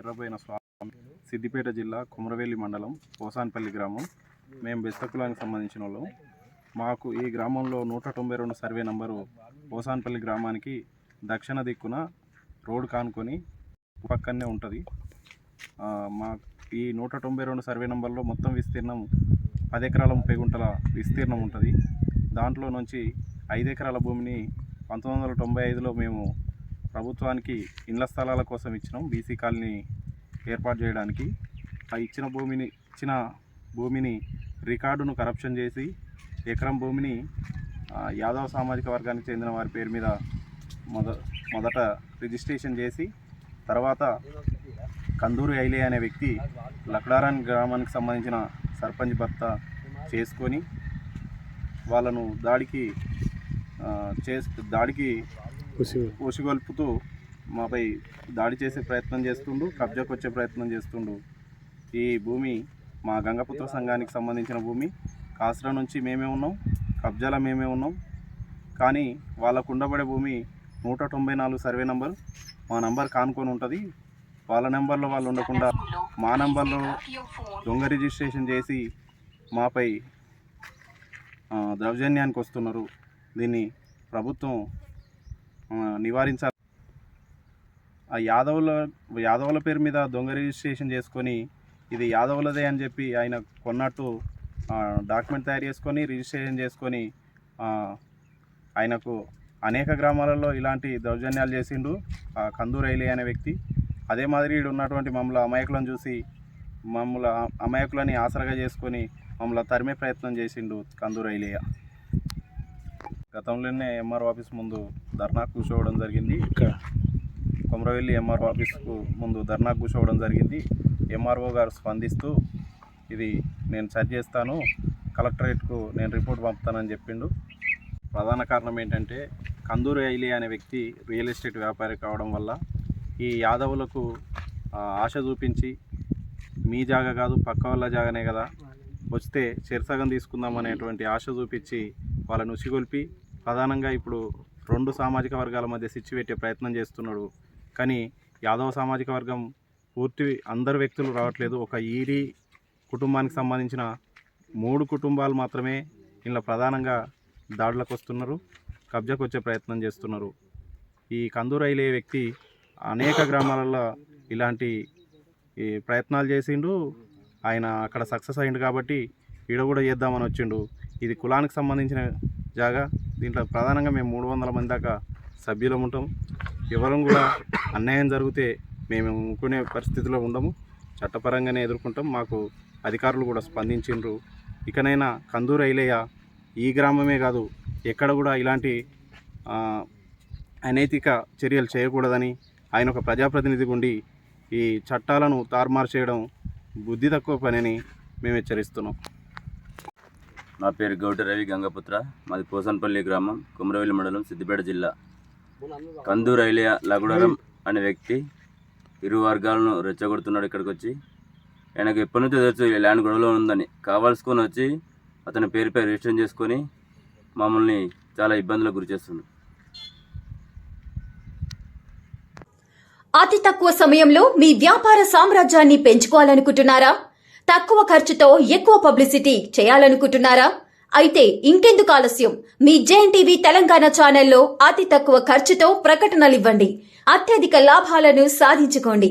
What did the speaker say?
ఎర్రబోయిన స్వామి సిద్దిపేట జిల్లా కుమరవేలి మండలం పోసాన్పల్లి గ్రామం. మేము బెస్తకులానికి సంబంధించిన వాళ్ళం. మాకు ఈ గ్రామంలో నూట తొంభై రెండు సర్వే నంబరు పోసాన్పల్లి గ్రామానికి దక్షిణ దిక్కున రోడ్ కానుకొని పక్కనే ఉంటుంది. మా ఈ నూట తొంభై రెండు సర్వే నెంబర్లో మొత్తం విస్తీర్ణం పది ఎకరాల ముప్పై గుంటల విస్తీర్ణం ఉంటుంది. దాంట్లో నుంచి ఐదు ఎకరాల భూమిని పంతొమ్మిది వందల తొంభై ఐదులో మేము ప్రభుత్వానికి ఇండ్ల స్థలాల కోసం ఇచ్చినాం బీసీ కాలనీ ఏర్పాటు చేయడానికి. ఆ ఇచ్చిన భూమిని ఇచ్చిన భూమిని రికార్డును కరప్షన్ చేసి ఎకరం భూమిని యాదవ సామాజిక వర్గానికి చెందిన వారి పేరు మీద మొద మొదట రిజిస్ట్రేషన్ చేసి తర్వాత కందూరు ఐలే అనే వ్యక్తి లక్డారాన్ గ్రామానికి సంబంధించిన సర్పంచ్ భర్త చేసుకొని వాళ్ళను దాడికి చేసి దాడికి ఊసిగొల్పుతూ మాపై దాడి చేసే ప్రయత్నం చేస్తుండు కబ్జాకు వచ్చే ప్రయత్నం చేస్తుండు. ఈ భూమి మా గంగపుత్ర సంఘానికి సంబంధించిన భూమి. కాసరా నుంచి మేమే ఉన్నాం కబ్జాల మేమే ఉన్నాం. కానీ వాళ్ళకు ఉండబడే భూమి నూట తొంభై నాలుగు సర్వే నంబర్ మా నంబర్ కానుకొని ఉంటుంది. వాళ్ళ నెంబర్లో వాళ్ళు ఉండకుండా మా నెంబర్లో దొంగ రిజిస్ట్రేషన్ చేసి మాపై ఆ, దౌర్జన్యానికి వస్తున్నారు. దీన్ని ప్రభుత్వం నివారించాలి. ఆ యాదవుల యాదవుల పేరు మీద దొంగ రిజిస్ట్రేషన్ చేసుకొని ఇది యాదవులదే అని చెప్పి ఆయన కొన్నట్టు డాక్యుమెంట్ తయారు చేసుకొని రిజిస్ట్రేషన్ చేసుకొని ఆయనకు అనేక గ్రామాలలో ఇలాంటి దౌర్జన్యాలు చేసిండు ఆ కందూరు ఐలే అనే వ్యక్తి. అదే మాదిరి ఉన్నటువంటి మమ్మల్ని అమాయకులను చూసి మమ్మల్ని అమాయకులని ఆసరగా చేసుకొని మమ్మల్ని తరిమే ప్రయత్నం చేసిండు కందూరు ఐలేయ గతంలోనే ఎంఆర్ ఆఫీస్ ముందు ధర్నా కూర్చోవడం జరిగింది. కొమరవెల్లి ఎంఆర్ ఆఫీస్కు ముందు ధర్నా కూర్చోవడం జరిగింది. ఎంఆర్ఓ గారు స్పందిస్తూ ఇది నేను సరి చేస్తాను కలెక్టరేట్కు నేను రిపోర్ట్ పంపుతానని చెప్పిండు. ప్రధాన కారణం ఏంటంటే కందూరు ఐలి అనే వ్యక్తి రియల్ ఎస్టేట్ వ్యాపారి కావడం వల్ల ఈ యాదవులకు ఆశ చూపించి మీ జాగా కాదు పక్క వాళ్ళ జాగానే కదా. వస్తే చెరసగం తీసుకుందాం అనేటువంటి ఆశ చూపించి వాళ్ళను ఉసిగొల్పి ప్రధానంగా ఇప్పుడు రెండు సామాజిక వర్గాల మధ్య సిచ్చి పెట్టే ప్రయత్నం చేస్తున్నాడు కానీ యాదవ సామాజిక వర్గం పూర్తి అందరు వ్యక్తులు రావట్లేదు. ఒక ఈడీ కుటుంబానికి సంబంధించిన మూడు కుటుంబాలు మాత్రమే ఇలా ప్రధానంగా దాడులకు వస్తున్నారు కబ్జాకు వచ్చే ప్రయత్నం చేస్తున్నారు. ఈ కందూరు ఐలే వ్యక్తి అనేక గ్రామాలలో ఇలాంటి ఈ ప్రయత్నాలు చేసిండు. ఆయన అక్కడ సక్సెస్ అయిండు కాబట్టి ఈడ కూడా చేద్దామని వచ్చిండు. ఇది కులానికి సంబంధించిన జాగా. దీంట్లో ప్రధానంగా మేము మూడు వందల మంది దాకా సభ్యులం ఉంటాం. ఎవరం కూడా అన్యాయం జరిగితే మేము ఊకునే పరిస్థితిలో ఉండము. చట్టపరంగానే ఎదుర్కొంటాం. మాకు అధికారులు కూడా స్పందించిండ్రు. ఇకనైనా కందూరు ఐలయ్య ఈ గ్రామమే కాదు ఎక్కడ కూడా ఇలాంటి అనైతిక చర్యలు చేయకూడదని ఆయన ఒక ప్రజాప్రతినిధిగా ఉండి ఈ చట్టాలను తారుమారు చేయడం బుద్ధి తక్కువ పనిని మేము హెచ్చరిస్తున్నాం. నా పేరు గౌడ రవి గంగపుత్ర. మాది పోసన్పల్లి గ్రామం కుమరవెల్లి మండలం సిద్దిపేట జిల్లా. కందు ఐలియా లగుడరం అనే వ్యక్తి ఇరు వర్గాలను రెచ్చగొడుతున్నాడు ఇక్కడికి వచ్చి ఆయనకు ఎప్పటి నుంచో తెలుసు ల్యాండ్ గొడవలో ఉందని. కావాల్సుకొని వచ్చి అతని పేరుపై రిజిస్ట్రేషన్ చేసుకొని మమ్మల్ని చాలా ఇబ్బందులకు గురి చేస్తుంది. అతి తక్కువ సమయంలో మీ వ్యాపార సామ్రాజ్యాన్ని పెంచుకోవాలనుకుంటున్నారా? తక్కువ ఖర్చుతో ఎక్కువ పబ్లిసిటీ చేయాలనుకుంటున్నారా? అయితే ఇంకెందుకు ఆలస్యం? మీ జేఎన్ టీవీ తెలంగాణ ఛానల్లో అతి తక్కువ ఖర్చుతో ప్రకటనలివ్వండి. అత్యధిక లాభాలను సాధించుకోండి.